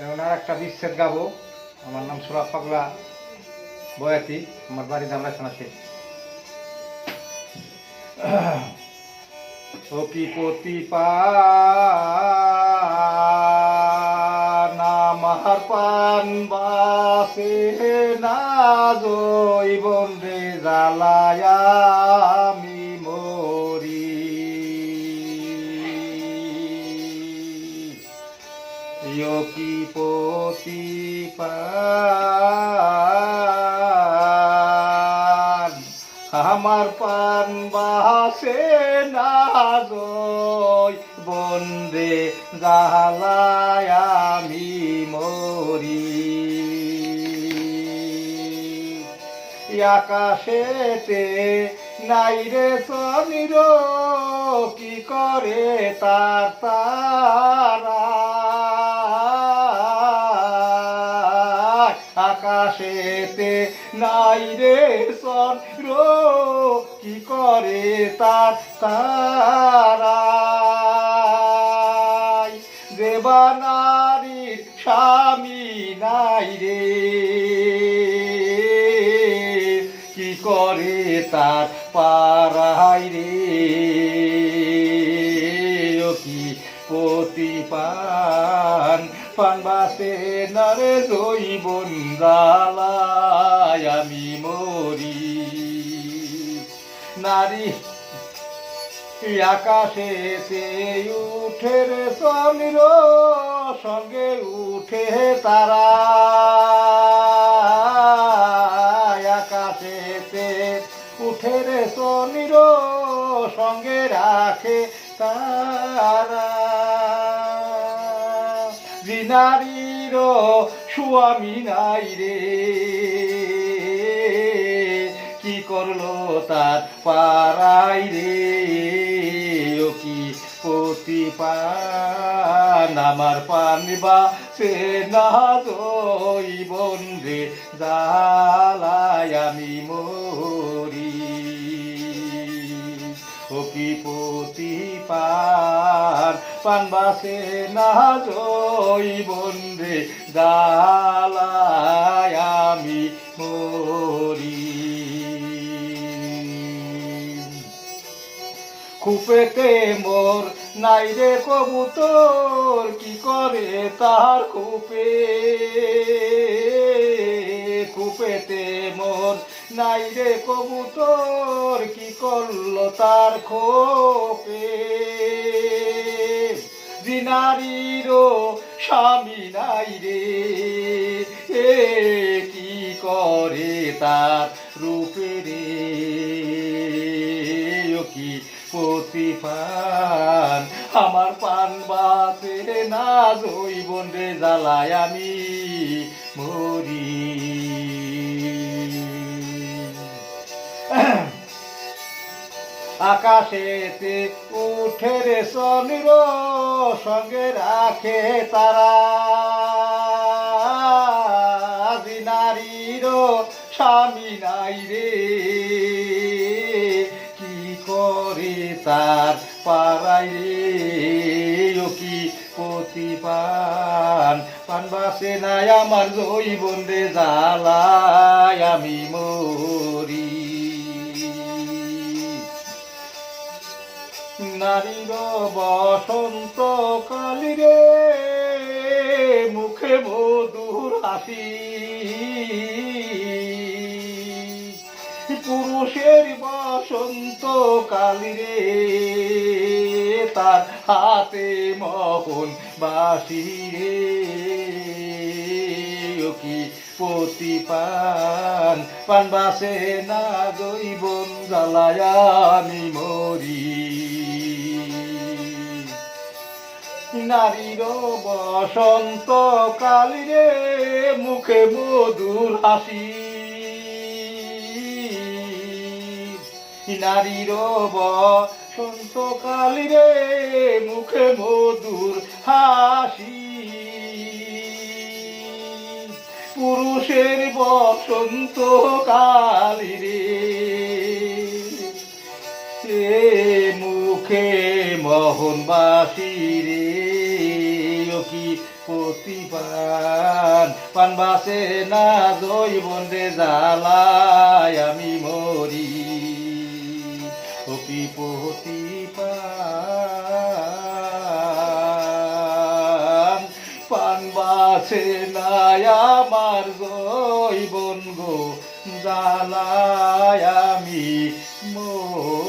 আর একটা বিচ্ছেদ গাবো। আমার নাম সুরাব পাগলা বয়াতি, আমার বাড়ি শেষ ও কি পতি না মাহার পান বাসে না জৈবন রে জ্বালায়া। পতি আমার পান বাসে না গই বন্দে জালায় আমি মরি। আকাশেতে নাই রে চন্দ্র কি করে তার তারা? আকাশেতে নাই রে চন্দ্র কি করে তার তারা? দেবানারীর স্বামী নাই রে। কি করে তার পাড়াই রে? বাসে নারে জৈবন জ্বালায় আমি মরি। নারী আকাশেতে উঠে রে চন্দ্র সঙ্গে উঠে তারা। আকাশেতে উঠে রে চন্দ্র সঙ্গে রাখে তারা। জিনারির স্বামী নাই রে। কি করল তার পাড়াই রে? ও কি পতি পান আমার পানিবা সে না জই বন্ধে, জালায় আমি মরি। পতি পান পান বাসে না জই বন্ধে জালায় আমি মরি। খুপেতে মোর নাই রে কবুতর, কি করে তার খুপে? খুপেতে মোর নাই রে কবুতর, কি করল তার খোপে? দিনারিরও স্বামী নাই রে, এ কি করে তার রূপে রে? কি পতি পান আমার পান বাসে না জৈবন রে জ্বালায় আমি আকাশেতে উঠে রে চন্দ্র সঙ্গে রাখে তারা। নারীর স্বামী নাই রে, কি করে তার পাড়াই রে? কি পতি পান পান বাসে নাই আমার জৈবন রে, জ্বালায় আমি মরি নারীর বসন্ত কালীরে মুখে মধুর হাসি। পুরুষের বসন্ত কালীরে তার হাতে মোহন বাসি রে। কি পতি পান পান বাসে না দৈবন জ্বালায় আমি মরি। নারীর বসন্ত কালী রে, মুখে মধুর হাসি। নারীর বসন্ত কালী রে, মুখে মধুর হাসি। পুরুষের বসন্ত কালী রে সে মুখে মোহনবাসী রে। প্রতিপান পান। বাসে না জৈবন রে জ্বালায়, আমি মরি। কপি প্রতিপান পান। বাসে নাই আমার জৈবন গো, জ্বালায়, আমি মরি।